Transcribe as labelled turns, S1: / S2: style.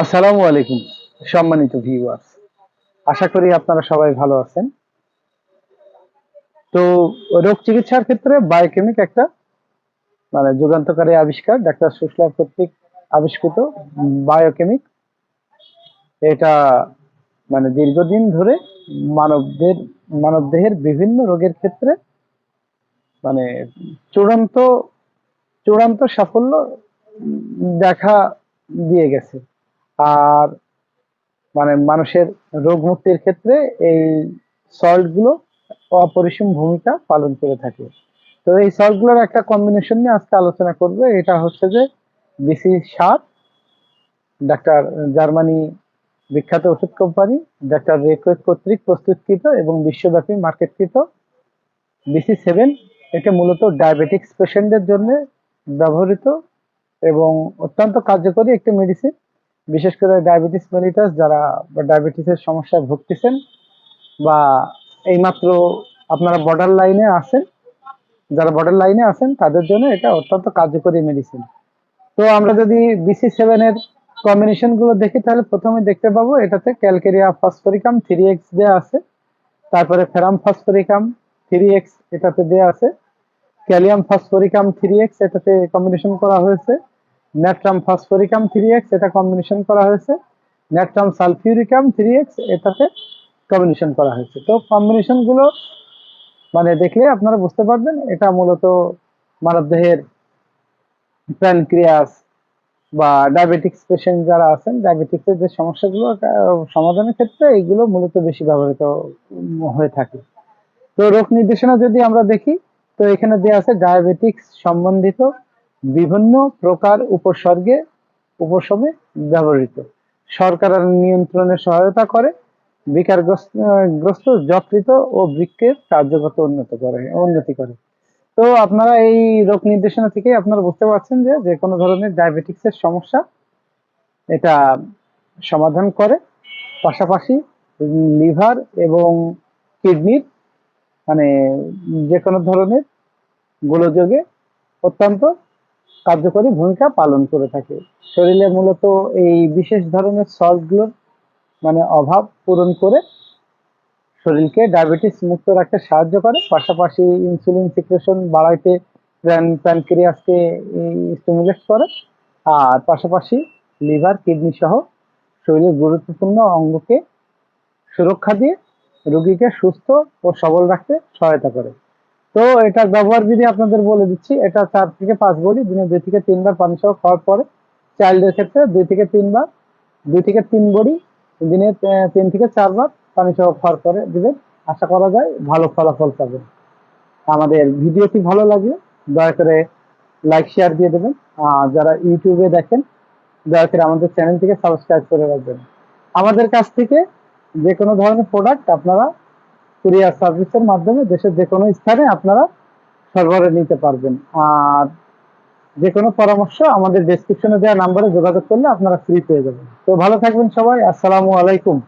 S1: আসসালামু আলাইকুম, সম্মানিত ভিউয়ার্স আশা করি আপনারা সবাই ভালো আছেন। তো রোগ চিকিৎসার ক্ষেত্রে বায়োকেমিক একটা মানে যুগান্তকারী আবিষ্কার, ডাক্তার সুশলা কর্তৃক আবিষ্কৃত বায়োকেমিক এটা মানে দীর্ঘদিন ধরে মানবদের, মানবদেহের বিভিন্ন রোগের ক্ষেত্রে মানে চূড়ান্ত চূড়ান্ত সাফল্য দেখা দিয়ে গেছে। আর মানে মানুষের রোগ মুক্তির ক্ষেত্রে এই সল্টগুলো অপরিসীম ভূমিকা পালন করে থাকে। তো এই সল্টগুলোর একটা কম্বিনেশন নিয়ে আজকে আলোচনা করবে। এটা হচ্ছে যে বিসি সাত ডাক্তার জার্মানি বিখ্যাত ওষুধ কোম্পানি, ডাক্তার রেকোয়েট কর্তৃক প্রস্তুতকৃত এবং বিশ্বব্যাপী মার্কেটকৃত বিসি সেভেন। এটা মূলত ডায়াবেটিক্স পেশেন্টদের জন্য ব্যবহৃত এবং অত্যন্ত কার্যকরী একটি মেডিসিন বিশেষ করে ডায়াবেটিস মেলিটাস যারা ডায়াবেটিসের সমস্যায় ভুগতেছেন বা এইমাত্র আপনারা বর্ডার লাইনে আছেন, যারা বর্ডার লাইনে আছেন, তাদের জন্য এটা অত্যন্ত কার্যকরী মেডিসিন তো আমরা যদি বিসি সেভেনের কম্বিনেশনগুলো দেখি, তাহলে প্রথমে দেখতে পাবো, এটাতে ক্যালকেরিয়া ফসফরিকাম থ্রি এক্স দেওয়া আছে, তারপরে ফেরাম ফসফরিকাম থ্রি এক্স এটাতে দেওয়া আছে ক্যালিয়াম ফসফরিকাম থ্রি এক্স এটাতে কম্বিনেশন করা হয়েছে ন্যাট্রাম ফসফরিকাম থ্রি এক্স, এটা কম্বিনেশন করা হয়েছে। ন্যাট্রাম সালফিউরিকাম থ্রি এক্স, এটাতে কম্বিনেশন করা হয়েছে। তো কম্বিনেশনগুলো মানে দেখলে আপনারা বুঝতে পারবেন, এটা মূলত মানবদেহের প্যানক্রিয়াস বা ডায়াবেটিক্স পেশেন্ট যারা আছেন ডায়াবেটিক্সের যে সমস্যাগুলো সমাধানের ক্ষেত্রে এইগুলো মূলত বেশি ব্যবহৃত হয়ে থাকে। তো রোগ নির্দেশনা যদি আমরা দেখি, তো এখানে দেওয়া আছে ডায়াবেটিক্স সম্বন্ধিত বিভিন্ন প্রকার উপসর্গে, উপশমে ব্যবহৃত। সরকার নিয়ন্ত্রণে সহায়তা করে, বিকারগ্রস্ত, গ্রস্ত, যকৃত ও বৃক্কের কার্যগত উন্নত করে, উন্নতি করে। তো আপনারা এই রোগ নির্দেশনা থেকে আপনারা বুঝতে পারছেন যে যে কোনো ধরনের ডায়াবেটিক্সের সমস্যা এটা সমাধান করে। পাশাপাশি লিভার এবং কিডনির মানে যে কোনো ধরনের গোলযোগে অত্যন্ত কার্যকরী ভূমিকা পালন করে থাকে। শরীরে মূলত এই বিশেষ ধরনের সল্টগুলোর মানে অভাব পূরণ করে শরীরকে ডায়াবেটিস মুক্ত রাখতে সাহায্য করে। পাশাপাশি ইনসুলিন সিক্রেশন বাড়াইতে প্যানক্রিয়াসকে স্টিমুলেট করে। আর পাশাপাশি লিভার, কিডনি সহ শরীরের গুরুত্বপূর্ণ অঙ্গকে সুরক্ষা দিয়ে রোগীকে সুস্থ ও সবল রাখতে সহায়তা করে। তো এটার ব্যবহার বিধি আপনাদের বলে দিচ্ছি, এটা চার থেকে পাঁচ বড়ি, দিনে দুই থেকে তিনবার পানি সহ খাওয়ার পরে চাইল্ডের ক্ষেত্রে দুই থেকে তিনবার, দুই থেকে তিন বড়ি, দিনে তিন থেকে চারবার পানি সহ খাওয়ার পরে দিবেন। আশা করা যায় ভালো ফলাফল পাবেন। আমাদের ভিডিওটি ভালো লাগলে দয়া করে লাইক, শেয়ার দিয়ে দেবেন। আর যারা ইউটিউবে দেখেন, দয়া করে আমাদের চ্যানেলটিকে সাবস্ক্রাইব করে রাখবেন। আমাদের কাছ থেকে যে কোনো ধরনের প্রোডাক্ট আপনারা কুরিয়ার সার্ভিসের মাধ্যমে দেশের যে কোনো স্থানে আপনারা সরবরাহ নিতে পারবেন। আর যে কোনো পরামর্শ আমাদের ডেসক্রিপশনে দেওয়া নাম্বারে যোগাযোগ করলে আপনারা ফ্রি পেয়ে যাবেন। তো ভালো থাকবেন সবাই, আসসালামু আলাইকুম।